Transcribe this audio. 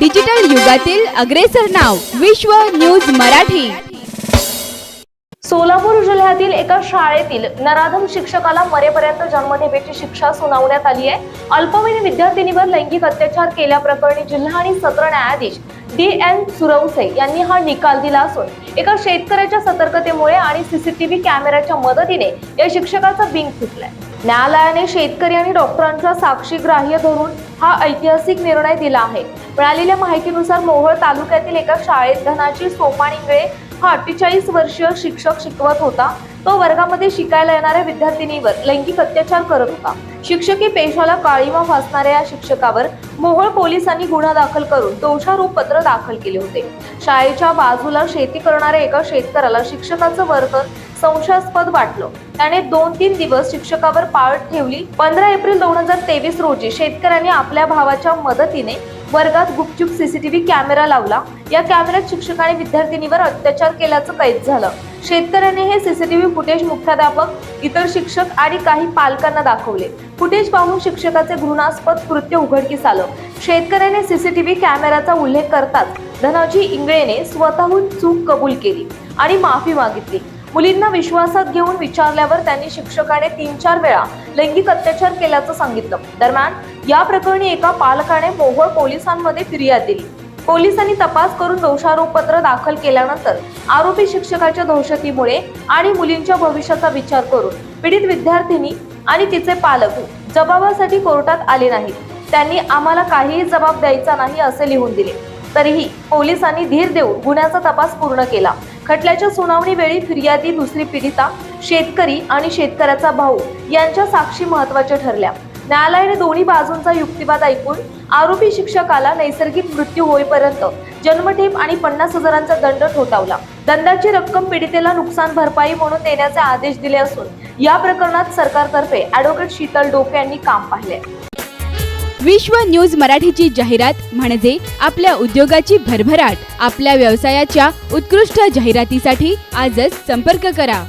Digital युगातील अग्रेसर नाव विश्व न्यूज मराठी. सोलापूर जिल्ह्यातील एका शाळेतील नराधम शिक्षकाला मरेपर्यंत जन्मठेपेची शिक्षा सुनावण्यात आली आहे. अल्पवयीन विद्यार्थिनीवर लैंगिक अत्याचार केल्याप्रकरणी जिल्हा आणि सत्र न्यायाधीश डी एन सुरवसे यांनी हा निकाल दिला असून एका शेतकऱ्याच्या सतर्कतेमुळे आणि सीसीटीव्ही कॅमेऱ्याच्या मदतीने या शिक्षकाचा बिंग फुटलाय. न्यायालयाने शेतकरी आणि डॉक्टरांचा साक्षी ग्राह्य धरून हा ऐतिहासिक निर्णय दिला आहे. मिळालेल्या माहितीनुसार मोहोळ तालुक्यातील एका शाळेत धनाची सोपाणींगळे हा अठ्ठेचाळीस वर्षीय शिक्षक शिकवत होता. तो वर्गामध्ये शिकायला येणाऱ्या विद्यार्थिनीवर लैंगिक अत्याचार करत होता. शिक्षकी पेशाला काळीमा फासणाऱ्या या शिक्षकावर मोहोळ पोलिसांनी गुन्हा दाखल करून दोषारोप पत्र दाखल केले होते. शाळेच्या बाजूला शेती करणाऱ्या एका शेतकऱ्याला शिक्षकाचं वर्तन संशयास्पद वाटलं. त्याने दोन तीन दिवस शिक्षकावर पाळत ठेवली. पंधरा एप्रिल दोन हजार तेवीस रोजी शेतकऱ्याने आपल्या भावाच्या मदतीने वर्गात गुपचूप सीसीटीव्ही कॅमेरा लावला. या कॅमेऱ्यात शिक्षकाने विद्यार्थिनीवर अत्याचार केल्याचं कैद झालं. शेतकऱ्याने हे सीसीटीव्ही फुटेज मुख्याध्यापक इतर शिक्षक आणि काही पालकांना दाखवले. फुटेज पाहून शिक्षकाचे घृणास्पद कृत्य उघडकीस आलं. शेतकऱ्याने सीसीटीव्ही कॅमेऱ्याचा उल्लेख करताच धनाजी इंगळेने स्वतःहून चूक कबूल केली आणि माफी मागितली. मुलींना विश्वासात घेऊन विचारल्यावर त्यांनी शिक्षकाने तीन चार वेळा लैंगिक अत्याचार केल्याचं सांगितलं. दरम्यान या प्रकरणी एका पालकाने मोहोळ पोलिसांमध्ये फिर्याद दिली. पोलिसांनी तपास करून दोषारोपपत्र दाखल केल्यानंतर आरोपी शिक्षकाच्या दहशतीमुळे आणि मुलींच्या भविष्याचा विचार करून पीडित विद्यार्थिनी आणि तिचे पालक जबाबासाठी कोर्टात आले नाहीत. त्यांनी आम्हाला काहीही जबाब द्यायचा नाही असे लिहून दिले. तरीही पोलिसांनी धीर देऊन गुन्ह्याचा तपास पूर्ण केला. खटल्याच्या सुनावणी वेळी फिर्यादी दुसरी पीडिता शेतकरी आणि शेतकऱ्याचा भाऊ यांच्या साक्षी महत्त्वाच्या ठरल्या. न्यायालयाने दोन्ही बाजूंचा युक्तिवाद ऐकून आरोपी शिक्षकाला नैसर्गिक मृत्यू होईपर्यंत जन्मठेप आणि पन्नास हजारांचा दंड ठोठावला. दंडाची रक्कम पीडितेला नुकसान भरपाई म्हणून देण्याचे आदेश दिले असून या प्रकरणात सरकारतर्फे ॲडव्होकेट शीतल डोके यांनी काम पाहिले. विश्व न्यूज मराठीची जाहिरात म्हणजे आपल्या उद्योगाची भरभराट. आपल्या व्यवसायाच्या उत्कृष्ट जाहिरातीसाठी आजच संपर्क करा.